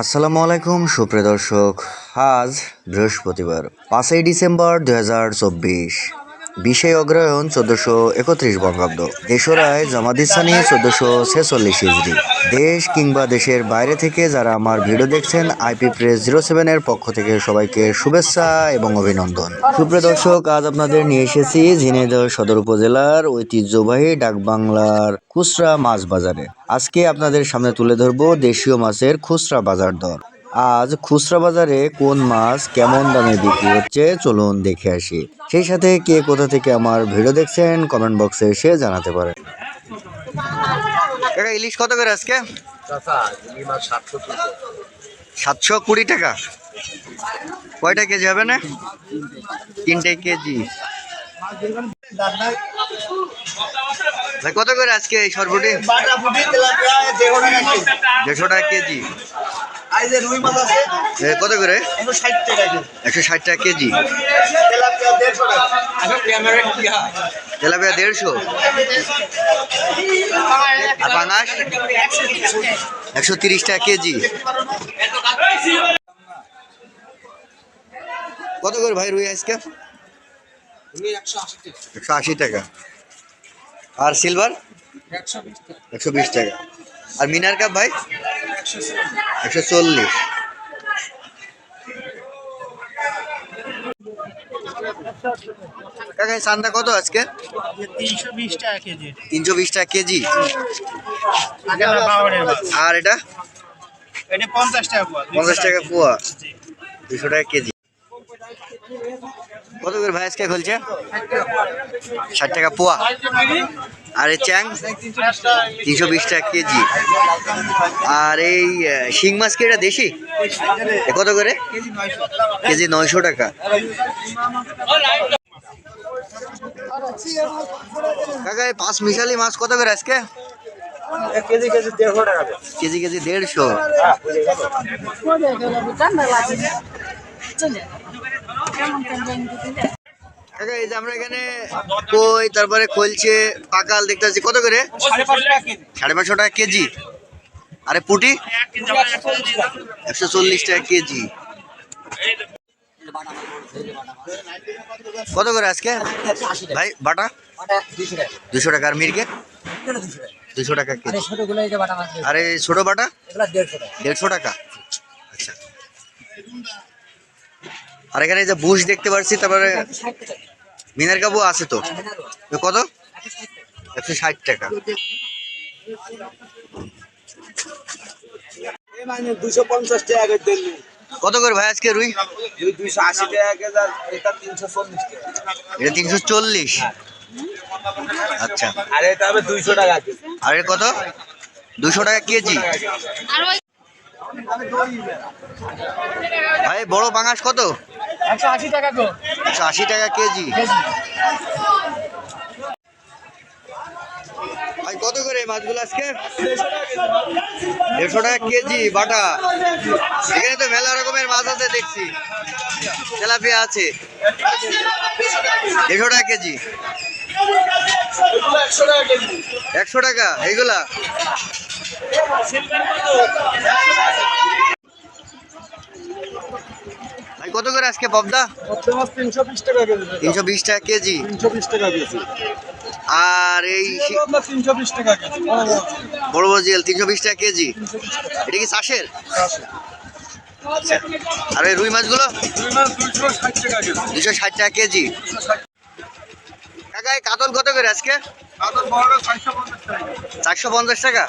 আসসালামু আলাইকুম সুপ্রিয় দর্শক। আজ বৃহস্পতিবার পাঁচই ডিসেম্বর দু হাজার চব্বিশ। বিশে অগ্রহায়ণ চোদ্দশো একত্রিশ বঙ্গাব্দ। দেশরায় জামাদিসানি চোদ্দশো ছেচল্লিশ ইজরি দেশ কিংবা দেশের বাইরে থেকে যারা আমার ভিডিও দেখছেন আইপি প্রেস জিরো সেভেনের পক্ষ থেকে সবাইকে শুভেচ্ছা এবং অভিনন্দন। সুপ্রিয় দর্শক, আজ আপনাদের নিয়ে এসেছি ঝিনাইদহ সদর উপজেলার ঐতিহ্যবাহী ডাকবাংলার খুচরা মাছ বাজারে। আজকে আপনাদের সামনে তুলে ধরবো দেশীয় মাছের খুচরা বাজার দর। আজ খুচরা বাজারে কোন মাছ কেমন দামে বিক্রি হচ্ছে চলুন দেখে আসি। সেই সাথে কে কোথা থেকে আমার ভিডিও দেখছেন কমেন্ট বক্সে এসে জানাতে পারেন। কাকা ইলিশ কত করে আজকে? সাতশো কুড়ি টাকা। কয়টা কেজি হবে না? তিনটে কেজি। ভাই কত করে আজকে এই তেলাপিয়া দেড়শো টাকা কেজি। যে রুই মাছ আছে। এ, কত করে? একশো ষাট টাকা কেজি। একশো ষাট টাকা কেজি? তেলাপিয়া দেড়শো টাকা। তেলাপিয়া দেড়শো? আর পাঙাশ? একশো তিরিশ টাকা কেজি। কত করে ভাই রুই আজকে একশো আশি টাকা। আর সিলভার? একশো বিশ টাকা। আর মিনার কাপ ভাই? একশো চল্লিশ। কাকা চান্দা কত আজকে? তিনশো বিশ টাকা কেজি তিনশো বিশ টাকা কেজি আর এটা পঞ্চাশ টাকা পোয়া। দুশো টাকা কেজি। কত করে ভাই আজকে খুলছে? ষাট টাকা পোয়া। আর এই চ্যাং? তিনশো বিশ টাকা কেজি। আর এই শিং মাছ কি এটা দেশি? কত করে? কেজি নয়শো টাকা। কাকা, এই পাঁচ মিশালি মাছ কত করে আজকে? কেজি কেজি দেড়শো টাকা কেজি কেজি দেড়শো। এই যে আমরা এখানে কই তারপরে কলছে পাকাল দেখতে পাচ্ছি। কত করে? সাড়ে পাঁচশো টাকা কেজি। আরে পুটি? একশো চল্লিশ টাকা কেজি। কত করে আজকে? ভাই বাটা? দুশো টাকা। আর মির্গে দুশো টাকা কেজি। আরে ছোট বাটা? দেড়শো টাকা। আচ্ছা। আর এখানে যে বুশ দেখতে পাচ্ছি তারপরে মিনার কাবু আছে তো। কত? একশো ষাট টাকা। মানে দুশো পঞ্চাশ টাকা কত করে ভাই আজকে রুই? দুইশো আশি টাকা এটা তিনশো চল্লিশ এটা তিনশো চল্লিশ? আচ্ছা। আর এটা হবে দুইশো টাকা আর কত? দুশো টাকা কেজি। ভাই বড় পাঙাশ কত? একশো আশি টাকা গো একশো আশি টাকা কেজি। ভাই কত করে মাছগুলো আজকে? দেড়শো টাকা কেজি বাটা। এখানে তো মেলা রকমের মাছ আছে দেখছি। তেলাপিয়া আছে। দেড়শো টাকা কেজি একশো টাকা কেজি। একশো টাকা এইগুলা? কত করে আজকে পবদা? তিনশো বিশ টাকা কেজি। আর এই বড় বড় জিয়াল তিনশো বিশ টাকা কেজি। এটা কি চাষের? আর এই রুই মাছগুলো? দুশো ষাট টাকা কেজি। কাকা, এই কাতল কত করে আজকে? চারশো পঞ্চাশ টাকা।